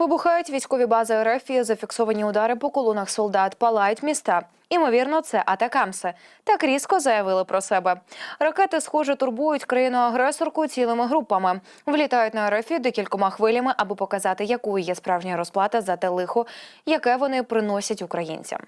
Вибухають військові бази РФ і зафіксовані удари по колонах солдат, палають міста. Імовірно, це атакамси. Так різко заявили про себе. Ракети, схоже, турбують країну-агресорку цілими групами. Влітають на РФ декількома хвилями, аби показати, якою є справжня розплата за те лихо, яке вони приносять українцям.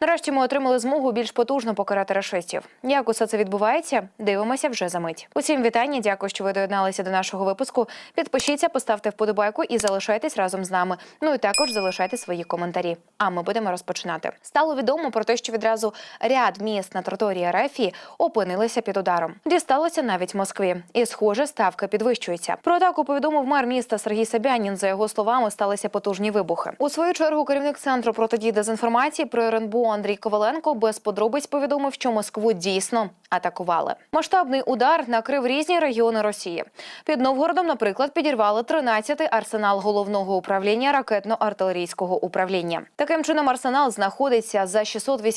Нарешті ми отримали змогу більш потужно покарати рашистів. Як усе це відбувається? Дивимося вже за мить. Усім вітання. Дякую, що ви доєдналися до нашого випуску. Підпишіться, поставте вподобайку і залишайтесь разом з нами. Ну і також залишайте свої коментарі. А ми будемо розпочинати. Стало відомо про те, що відразу ряд міст на території РФ опинилися під ударом. Дісталося навіть Москві, і схоже, ставка підвищується. Про атаку повідомив мер міста Сергій Собянін. За його словами, сталися потужні вибухи. У свою чергу керівник центру протидії дезінформації про РНБО Андрій Коваленко без подробиць повідомив, що Москву дійсно атакували. Масштабний удар накрив різні регіони Росії. Під Новгородом, наприклад, підірвали 13-й арсенал головного управління ракетно-артилерійського управління. Таким чином, арсенал знаходиться за 680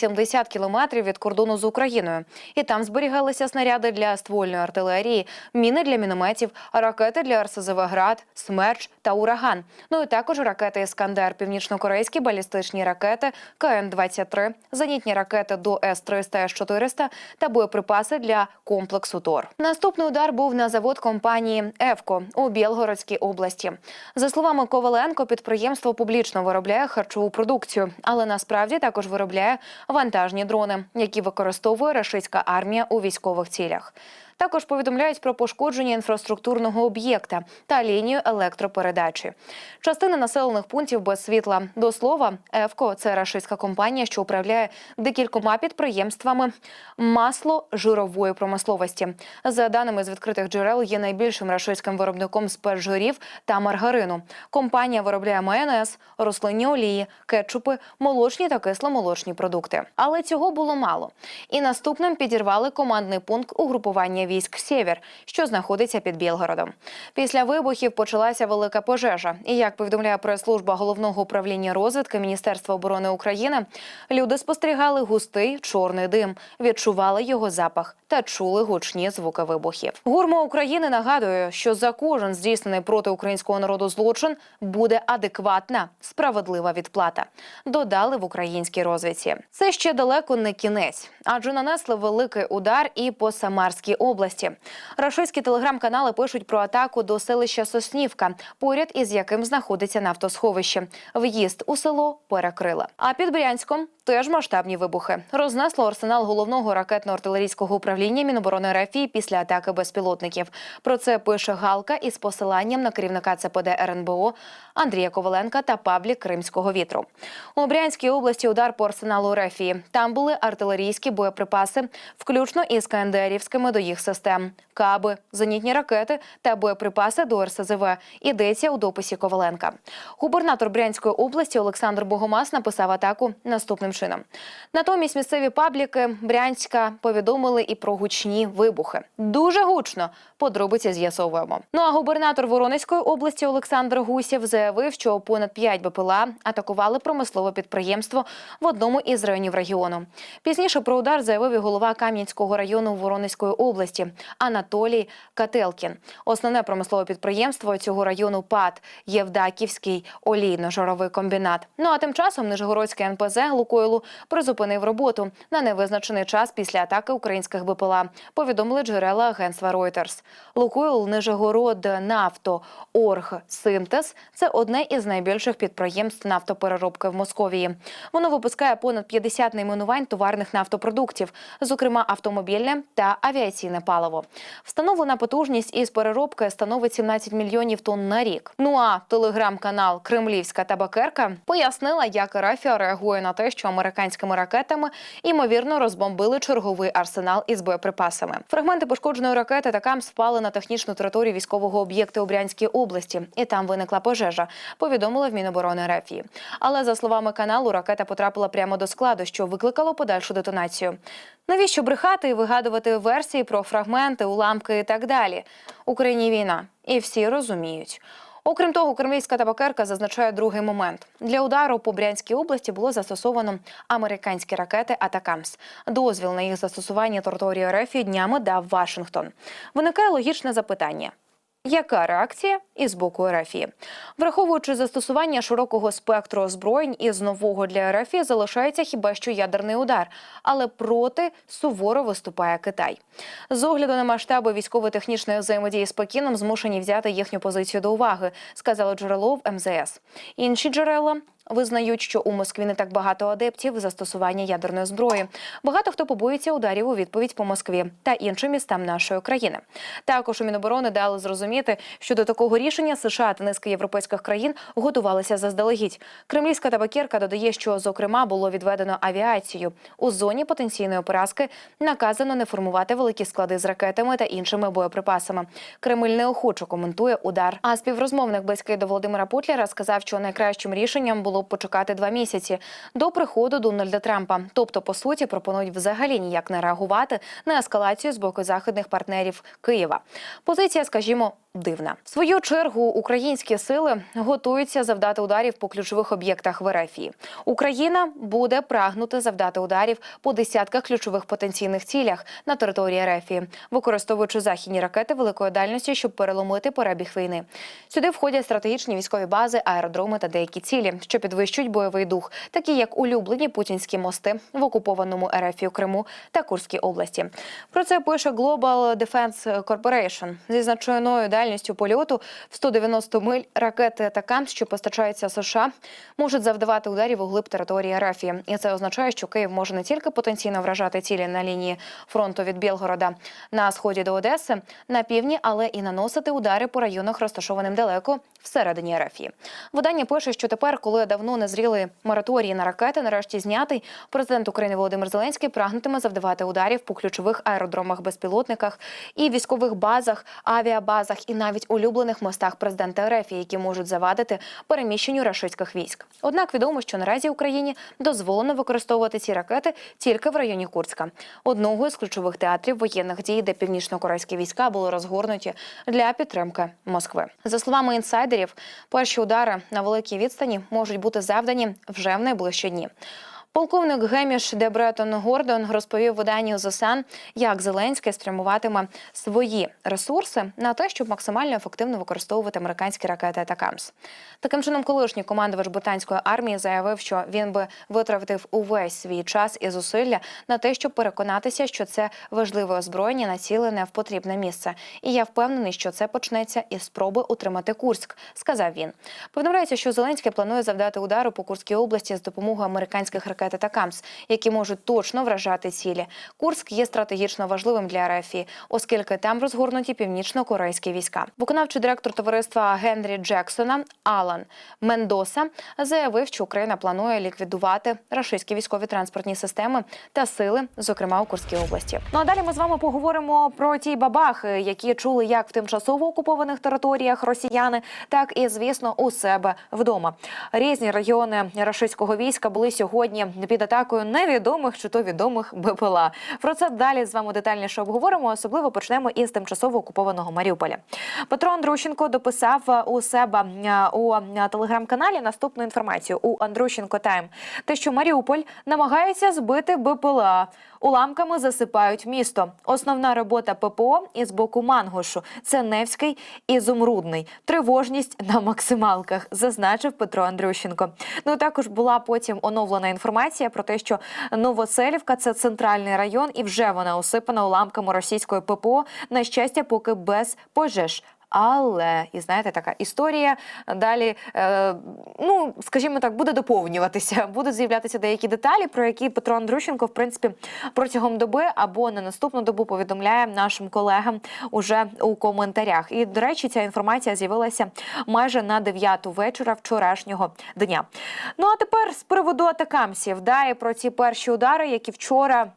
кілометрів від кордону з Україною, і там зберігалися снаряди для ствольної артилерії, міни для мінометів, ракети для РСЗВ «Град», «Смерч» та «Ураган». Ну і також ракети «Іскандер», північно-корейські балістичні ракети КН-23, зенітні ракети до С-300, С-400 та боєприпаси для комплексу ТОР. Наступний удар був на завод компанії «Евко» у Білгородській області. За словами Коваленко, підприємство публічно виробляє харчову продукцію, але насправді також виробляє вантажні дрони, які використовує рашистська армія у військових цілях. Також повідомляють про пошкодження інфраструктурного об'єкта та лінію електропередачі. Частина населених пунктів без світла. До слова, ЕВКО – це рашистська компанія, що управляє декількома підприємствами масло-жирової промисловості. За даними з відкритих джерел, є найбільшим рашистським виробником спецжирів та маргарину. Компанія виробляє майонез, рослинні олії, кетчупи, молочні та кисломолочні продукти. Але цього було мало. І наступним підірвали командний пункт угрупування військ Сєвєр, що знаходиться під Білгородом. Після вибухів почалася велика пожежа. І як повідомляє прес-служба головного управління розвідки Міністерства оборони України, люди спостерігали густий чорний дим, відчували його запах та чули гучні звуки вибухів. Гурмо України нагадує, що за кожен здійснений проти українського народу злочин буде адекватна справедлива відплата. Додали в українській розвідці. Це ще далеко не кінець, адже нанесли великий удар і по Самарській області. Рашистські телеграм-канали пишуть про атаку до селища Соснівка, поряд із яким знаходиться нафтосховище. В'їзд у село перекрила. А під Брянськом теж масштабні вибухи. Рознесло арсенал головного ракетно-артилерійського управління Міноборони РФ після атаки безпілотників. Про це пише Галка із посиланням на керівника ЦПД РНБО Андрія Коваленка та Павлі Кримського вітру. У Брянській області удар по арсеналу РФ. Там були артилерійські боєприпаси, включно із КНДРівськими до їх систем, каби, зенітні ракети та боєприпаси до РСЗВ. Йдеться у дописі Коваленка. Губернатор Брянської області Олександр Богомаз написав атаку наступним чином. Натомість місцеві пабліки Брянська повідомили і про гучні вибухи. Дуже гучно. Подробиці з'ясовуємо. Ну а губернатор Воронезької області Олександр Гусєв заявив, що понад 5 БПЛА атакували промислове підприємство в одному із районів регіону. Пізніше про удар заявив і голова Кам'янського району Воронезької області Анатолій Кателкін. Основне промислове підприємство цього району ПАД Євдаківський олійно-жировий комбінат. Ну а тим часом Нижегородське НПЗ Лукойлу призупинив роботу на невизначений час після атаки українських БПЛА. Повідомили джерела агентства Reuters. Лукойл Нижегород Нафто Орг Синтез це одне із найбільших підприємств нафтопереробки в Московії. Воно випускає понад 50 найменувань товарних нафтопродуктів, зокрема автомобільне та авіаційне паливо. Встановлена потужність із переробки становить 17 мільйонів тонн на рік. Ну а телеграм-канал Кремлівська табакерка пояснила, як Рафія реагує на те, що американськими ракетами ймовірно розбомбили черговий арсенал із боєприпасами. Фрагменти пошкодженої ракети такам впали на технічну територію військового об'єкту у Брянській області, і там виникла пожежа. Повідомили в Міноборони РФ. Але за словами каналу, ракета потрапила прямо до складу, що викликало подальшу детонацію. Навіщо брехати і вигадувати версії про фрагменти, уламки і так далі? Україні війна, і всі розуміють. Окрім того, кремлівська табакерка зазначає другий момент. Для удару по Брянській області було застосовано американські ракети Атакамс. Дозвіл на їх застосування території РФ днями дав Вашингтон. Виникає логічне запитання. Яка реакція із боку РФІ? Враховуючи застосування широкого спектру озброєнь із нового для РФ залишається хіба що ядерний удар, але проти суворо виступає Китай. З огляду на масштаби військово-технічної взаємодії з Пекіном змушені взяти їхню позицію до уваги, сказало джерело в МЗС. Інші джерела. Визнають, що у Москві не так багато адептів застосування ядерної зброї. Багато хто побоїться ударів у відповідь по Москві та іншим містам нашої країни. Також у Міноборони дали зрозуміти, що до такого рішення США та низки європейських країн готувалися заздалегідь. Кремлівська табакерка додає, що зокрема було відведено авіацію у зоні потенційної поразки. Наказано не формувати великі склади з ракетами та іншими боєприпасами. Кремль неохоче коментує удар. А співрозмовник близький до Володимира Путлера сказав, що найкращим рішенням було б почекати два місяці до приходу Дональда Трампа. Тобто, по суті, пропонують взагалі ніяк не реагувати на ескалацію з боку західних партнерів Києва. Позиція, скажімо, дивна. В свою чергу українські сили готуються завдати ударів по ключових об'єктах в РФ. Україна буде прагнути завдати ударів по десятках ключових потенційних цілях на території РФ, використовуючи західні ракети великої дальності, щоб переломити перебіг війни. Сюди входять стратегічні військові бази, аеродроми та деякі цілі, що підвищують бойовий дух, такі як улюблені путінські мости в окупованому РФ Криму та Курській області. Про це пише Global Defense Corporation. зі значною дальністю польоту в 190 миль ракети «Атакамс», що постачаються США, можуть завдавати ударів у глиб території РФ. І це означає, що Київ може не тільки потенційно вражати цілі на лінії фронту від Білгорода на сході до Одеси, на півдні, але і наносити удари по районах, розташованим далеко всередині РФ. Видання пише, що тепер, коли давно незріли мораторії на ракети, нарешті знятий, президент України Володимир Зеленський прагнутиме завдавати ударів по ключових аеродромах, безпілотниках і військових базах, авіабазах і навіть улюблених мостах президента РФ, які можуть завадити переміщенню рашистських військ. Однак відомо, що наразі Україні дозволено використовувати ці ракети тільки в районі Курська, одного із ключових театрів воєнних дій, де північно-корейські війська були розгорнуті для підтримки Москви. За словами інсайдерів, перші удари на великій відстані можуть бути завдані вже в найближчі дні. Полковник Геміш де Бретон Гордон розповів виданню Sun, як Зеленський спрямуватиме свої ресурси на те, щоб максимально ефективно використовувати американські ракети «Атакамс». Таким чином, колишній командувач британської армії заявив, що він би витратив увесь свій час і зусилля на те, щоб переконатися, що це важливе озброєння націлене в потрібне місце. І я впевнений, що це почнеться із спроби утримати Курськ, сказав він. Повідомляється, що Зеленський планує завдати удару по Курській області з допомогою американських ракет ракети «Атакамс», які можуть точно вражати цілі. Курськ є стратегічно важливим для РФ, оскільки там розгорнуті північно-корейські війська. Виконавчий директор товариства Генрі Джексона Алан Мендоса заявив, що Україна планує ліквідувати рашистські військові транспортні системи та сили, зокрема у Курській області. Ну а далі ми з вами поговоримо про ті бабахи, які чули як в тимчасово окупованих територіях росіяни, так і звісно у себе вдома. Різні регіони рашистського війська були сьогодні під атакою невідомих чи то відомих БПЛА. Про це далі з вами детальніше обговоримо. Особливо почнемо із тимчасово окупованого Маріуполя. Петро Андрущенко дописав у себе е, у телеграм-каналі наступну інформацію у Андрущенко Тайм. Те, що Маріуполь намагається збити БПЛА. Уламками засипають місто. Основна робота ППО із боку Мангошу це Невський і Зумрудний. Тривожність на максималках, зазначив Петро Андрющенко. Ну також була потім оновлена інформація про те, що Новоселівка це центральний район, і вже вона осипана уламками російської ППО. На щастя, поки без пожеж. Але і знаєте, така історія далі, е, ну скажімо так, буде доповнюватися. Будуть з'являтися деякі деталі, про які Петро Андрющенко, в принципі, протягом доби або на наступну добу повідомляє нашим колегам уже у коментарях. І до речі, ця інформація з'явилася майже на 9 вечора вчорашнього дня. Ну а тепер з приводу атакамсів, да, і про ці перші удари, які вчора.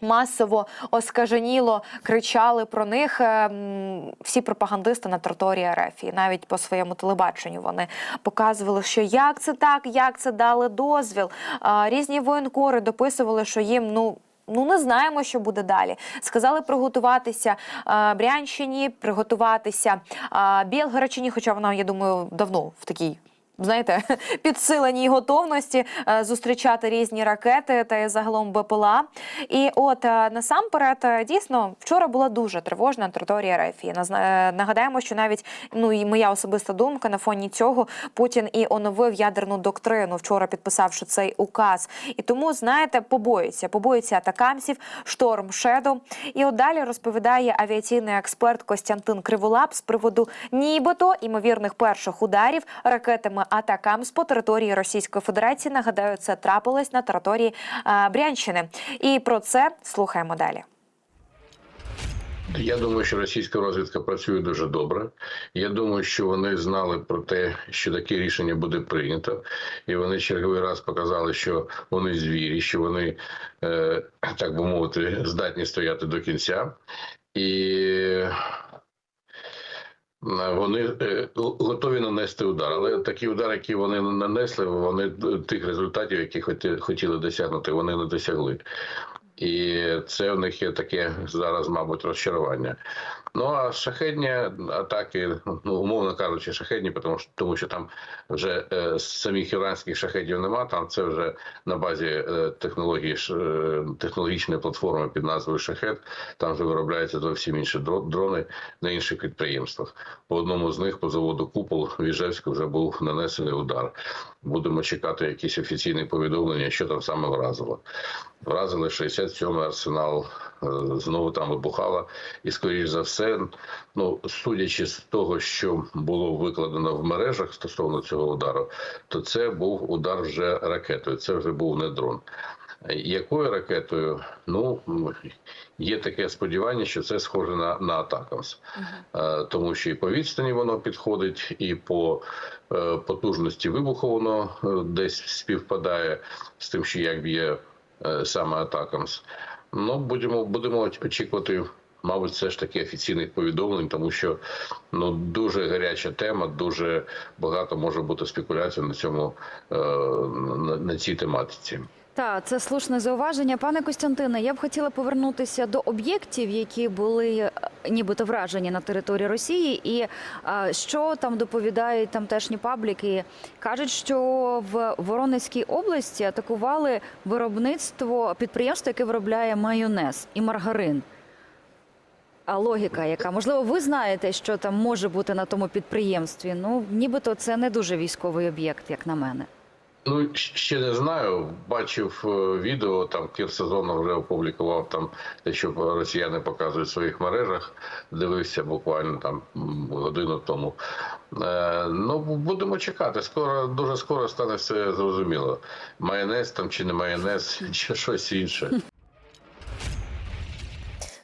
Масово оскаженіло кричали про них ем, всі пропагандисти на території РФ. І навіть по своєму телебаченню вони показували, що як це так, як це дали дозвіл. Різні воєнкори дописували, що їм ну. Ну, не знаємо, що буде далі. Сказали приготуватися а, Брянщині, приготуватися а, Білгородчині, хоча вона, я думаю, давно в такій знаєте, підсиленій готовності е, зустрічати різні ракети та й загалом БПЛА. І от е, насамперед, е, дійсно, вчора була дуже тривожна на території РФ. Нагадаємо, що навіть ну і моя особиста думка на фоні цього Путін і оновив ядерну доктрину, вчора підписавши цей указ. І тому, знаєте, побоюється, побоюється атакамсів, шторм Шедо. І от далі розповідає авіаційний експерт Костянтин Криволап з приводу нібито імовірних перших ударів ракетами Атакамс по території Російської Федерації. Нагадаю, це трапилось на території е, Брянщини. І про це слухаємо далі. Я думаю, що російська розвідка працює дуже добре. Я думаю, що вони знали про те, що таке рішення буде прийнято, і вони черговий раз показали, що вони звірі, що вони, е, так би мовити, здатні стояти до кінця. І вони е, готові нанести удар. Але такі удари, які вони нанесли, вони тих результатів, які хоті- хотіли досягнути, вони не досягли. І це в них є таке зараз, мабуть, розчарування. Ну а шахедні атаки, ну умовно кажучи, шахедні, тому що тому що там вже е, самих іранських шахедів нема. Там це вже на базі е, технології е, технологічної платформи під назвою Шахед. Там вже виробляються зовсім інші дро- дрони на інших підприємствах. По одному з них по заводу Купол в Іжевську вже був нанесений удар. Будемо чекати якісь офіційні повідомлення, що там саме вразило. Вразили 67-й арсенал, е, знову там вибухало. І, скоріш за все, ну, судячи з того, що було викладено в мережах стосовно цього удару, то це був удар вже ракетою, це вже був не дрон. Якою ракетою? Ну є таке сподівання, що це схоже на, на Атакамс, Е, тому що і по відстані воно підходить, і по е, потужності вибуху воно е, десь співпадає з тим, що як б'є саме Атакамс. Ну будемо будемо очікувати. Мабуть, все ж таки офіційних повідомлень, тому що ну дуже гаряча тема, дуже багато може бути спекуляцій на цьому на, на цій тематиці. Так, це слушне зауваження. Пане Костянтине, я б хотіла повернутися до об'єктів, які були е, нібито вражені на території Росії, і е, що там доповідають тамтешні пабліки. Кажуть, що в Воронезькій області атакували виробництво підприємство, яке виробляє майонез і маргарин. А логіка, яка можливо, ви знаєте, що там може бути на тому підприємстві? Ну, нібито це не дуже військовий об'єкт, як на мене. Ну ще не знаю. Бачив е, відео. Там Кір Сезонов вже опублікував там те, що росіяни показують в своїх мережах. Дивився буквально там годину тому. Е, ну будемо чекати. Скоро дуже скоро стане все зрозуміло. Майонез там чи не майонез, чи щось інше.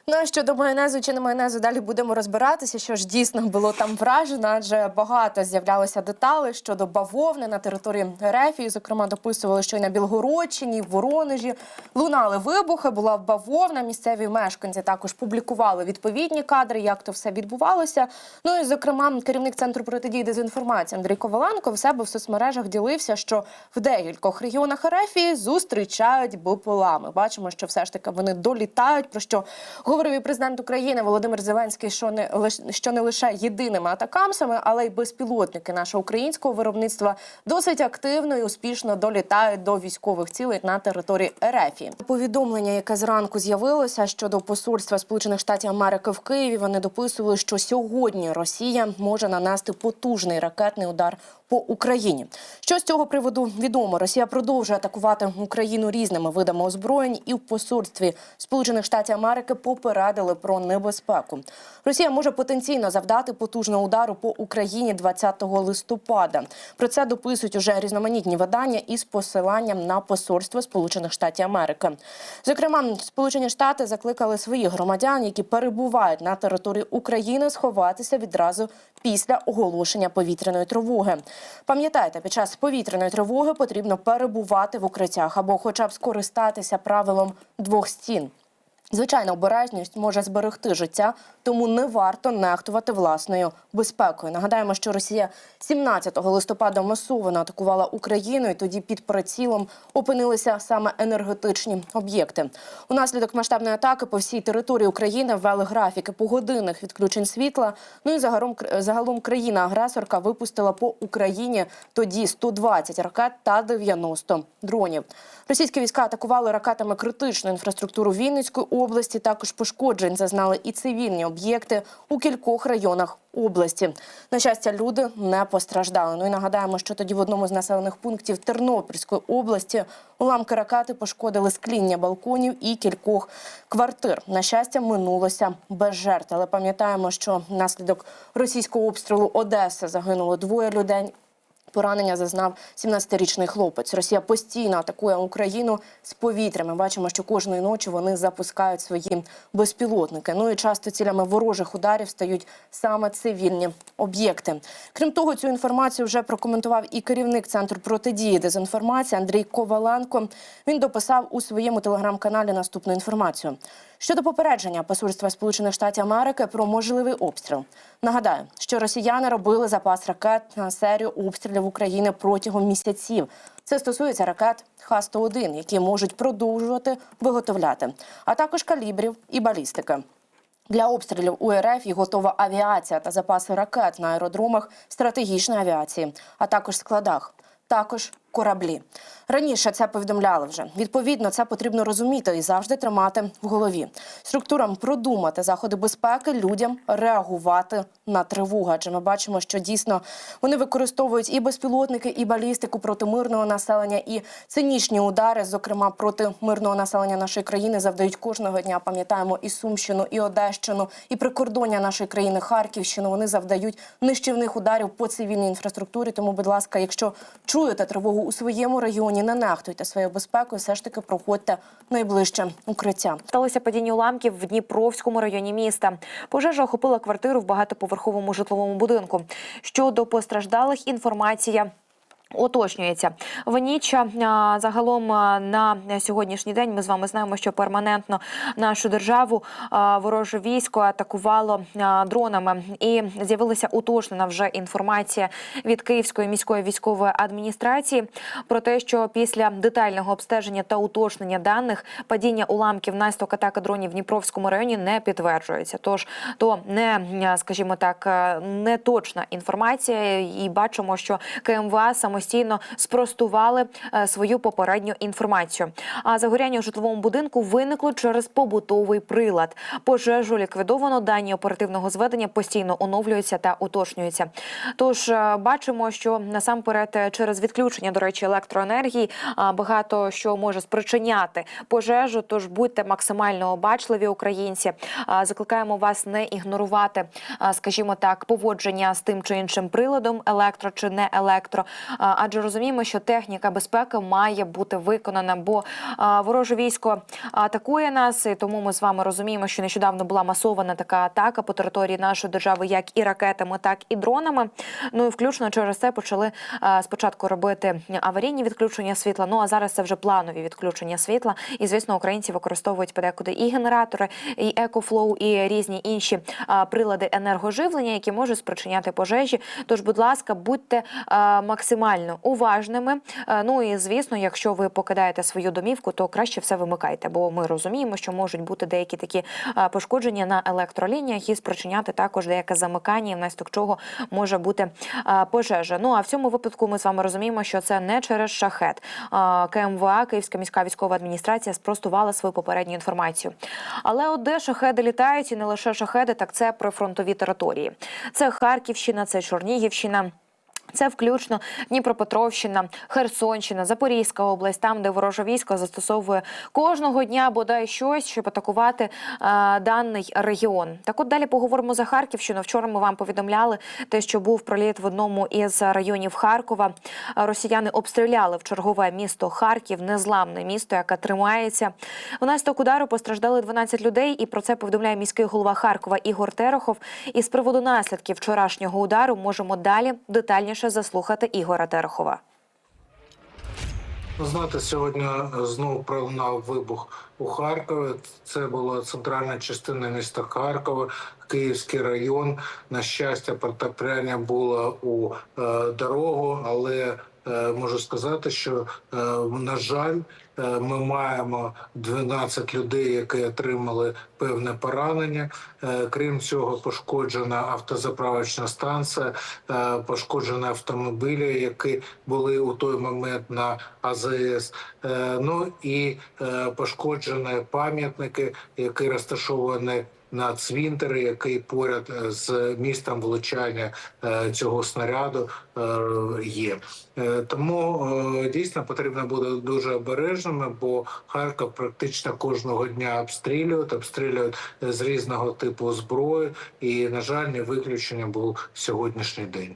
Ну а щодо майонезу чи не майонезу, далі будемо розбиратися, що ж дійсно було там вражено, адже багато з'являлося деталей щодо бавовни на території Рефії. Зокрема, дописували, що й на Білгородчині, в Воронежі лунали вибухи, була бавовна. Місцеві мешканці також публікували відповідні кадри, як то все відбувалося. Ну і зокрема, керівник центру протидії дезінформації Андрій Коваленко в себе в соцмережах ділився, що в декількох регіонах Рефії зустрічають БПЛА. Ми бачимо, що все ж таки вони долітають. Про що говорив і президент України Володимир Зеленський, що не що не лише єдиними атакамсами, але й безпілотники нашого українського виробництва досить активно і успішно долітають до військових цілей на території РФ. Повідомлення, яке зранку з'явилося щодо посольства Сполучених Штатів Америки в Києві, вони дописували, що сьогодні Росія може нанести потужний ракетний удар по Україні. Що з цього приводу відомо? Росія продовжує атакувати Україну різними видами озброєнь, і в посольстві Сполучених Штатів Америки попередили про небезпеку. Росія може потенційно завдати потужного удару по Україні 20 листопада. Про це дописують уже різноманітні видання із посиланням на посольство Сполучених Штатів Америки. Зокрема, Сполучені Штати закликали своїх громадян, які перебувають на території України, сховатися відразу після оголошення повітряної тривоги. Пам'ятайте, під час повітряної тривоги потрібно перебувати в укриттях або, хоча б скористатися правилом двох стін. Звичайно, обережність може зберегти життя, тому не варто нехтувати власною безпекою. Нагадаємо, що Росія 17 листопада масово атакувала Україну, і тоді під прицілом опинилися саме енергетичні об'єкти. Унаслідок масштабної атаки по всій території України ввели графіки погодинних відключень світла. Ну і загалом загалом країна-агресорка випустила по Україні тоді 120 ракет та 90 дронів. Російські війська атакували ракетами критичну інфраструктуру Вінницької області. Також пошкоджень зазнали і цивільні об'єкти у кількох районах області. На щастя, люди не постраждали. Ну і нагадаємо, що тоді в одному з населених пунктів Тернопільської області уламки ракети пошкодили скління балконів і кількох квартир. На щастя, минулося без жертв. Але пам'ятаємо, що наслідок російського обстрілу Одеси загинуло двоє людей. Поранення зазнав 17-річний хлопець. Росія постійно атакує Україну з повітря. Ми бачимо, що кожної ночі вони запускають свої безпілотники. Ну і часто цілями ворожих ударів стають саме цивільні об'єкти. Крім того, цю інформацію вже прокоментував і керівник центру протидії дезінформації Андрій Коваленко. Він дописав у своєму телеграм-каналі наступну інформацію. Щодо попередження посольства Сполучених Штатів Америки про можливий обстріл. Нагадаю, що росіяни робили запас ракет на серію обстрілів України протягом місяців. Це стосується ракет Х-101, які можуть продовжувати виготовляти, а також калібрів і балістики. Для обстрілів у РФ і готова авіація та запаси ракет на аеродромах стратегічної авіації, а також складах. Також кораблі раніше це повідомляли вже. Відповідно, це потрібно розуміти і завжди тримати в голові. Структурам продумати заходи безпеки, людям реагувати на тривогу. Адже ми бачимо, що дійсно вони використовують і безпілотники, і балістику проти мирного населення, і цинічні удари, зокрема проти мирного населення нашої країни, завдають кожного дня. Пам'ятаємо і Сумщину, і Одещину, і прикордоння нашої країни Харківщину. Вони завдають нищівних ударів по цивільній інфраструктурі. Тому, будь ласка, якщо чуєте тривогу у своєму районі, не нехтуйте своєю безпекою, все ж таки проходьте найближче укриття. Сталося падіння уламків в Дніпровському районі міста. Пожежа охопила квартиру в багатоповерховому житловому будинку. Щодо постраждалих, інформація. Уточнюється в ніч загалом на сьогоднішній день. Ми з вами знаємо, що перманентно нашу державу вороже військо атакувало дронами, і з'явилася уточнена вже інформація від Київської міської військової адміністрації про те, що після детального обстеження та уточнення даних падіння уламків внаслідок атаки дронів в Дніпровському районі не підтверджується. Тож то не скажімо так, а, не точна інформація, і бачимо, що КМВА самостійно спростували е, свою попередню інформацію. А загоряння у житловому будинку виникло через побутовий прилад. Пожежу ліквідовано. Дані оперативного зведення постійно оновлюються та уточнюються. Тож е, бачимо, що насамперед е, через відключення, до речі, електроенергії багато що може спричиняти пожежу. Тож будьте максимально обачливі, українці. Закликаємо вас не ігнорувати, скажімо так, поводження з тим чи іншим приладом, електро чи не електро. Адже розуміємо, що техніка безпеки має бути виконана, бо вороже військо атакує нас, і тому ми з вами розуміємо, що нещодавно була масована така атака по території нашої держави, як і ракетами, так і дронами. Ну і включно через це почали спочатку робити аварійні відключення світла. Ну а зараз це вже планові відключення світла. І звісно, українці використовують подекуди і генератори, і екофлоу, і різні інші прилади енергоживлення, які можуть спричиняти пожежі. Тож, будь ласка, будьте а, максимально уважними. Е, Ну і звісно, якщо ви покидаєте свою домівку, то краще все вимикайте, бо ми розуміємо, що можуть бути деякі такі е, пошкодження на електролініях і спричиняти також деяке замикання, внаслідок чого може бути е, пожежа. Ну а в цьому випадку ми з вами розуміємо, що це не через шахет. КМВА, Київська міська військова адміністрація, спростувала свою попередню інформацію. Але от де шахеди літають, і не лише шахеди, так це прифронтові території. Це Харківщина, це Чорнігівщина. Це включно Дніпропетровщина, Херсонщина, Запорізька область, там, де вороже військо застосовує кожного дня бодай щось, щоб атакувати е, даний регіон. Так, от далі поговоримо за Харківщину. Вчора ми вам повідомляли те, що був проліт в одному із районів Харкова. Росіяни обстріляли в чергове місто Харків, незламне місто, яке тримається. Внаслідок удару постраждали 12 людей, і про це повідомляє міський голова Харкова Ігор Терехов. І з приводу наслідків вчорашнього удару можемо далі детальніше заслухати Ігора Терехова. Знаєте, сьогодні знову пролунав вибух у Харкові. Це була центральна частина міста Харкова, Київський район. На щастя, протопляння було у е, дорогу, але можу сказати, що е, на жаль, е, ми маємо 12 людей, які отримали певне поранення. Е, крім цього, пошкоджена автозаправочна станція, е, пошкоджені автомобілі, які були у той момент на АЗС. Е, Ну і е, пошкоджені пам'ятники, які розташовані на цвінтери, який поряд е, з містом влучання е, цього снаряду е, є. Тому дійсно потрібно бути дуже обережними, бо Харків практично кожного дня обстрілюють, обстрілюють з різного типу зброї, і на жаль, не виключення був сьогоднішній день.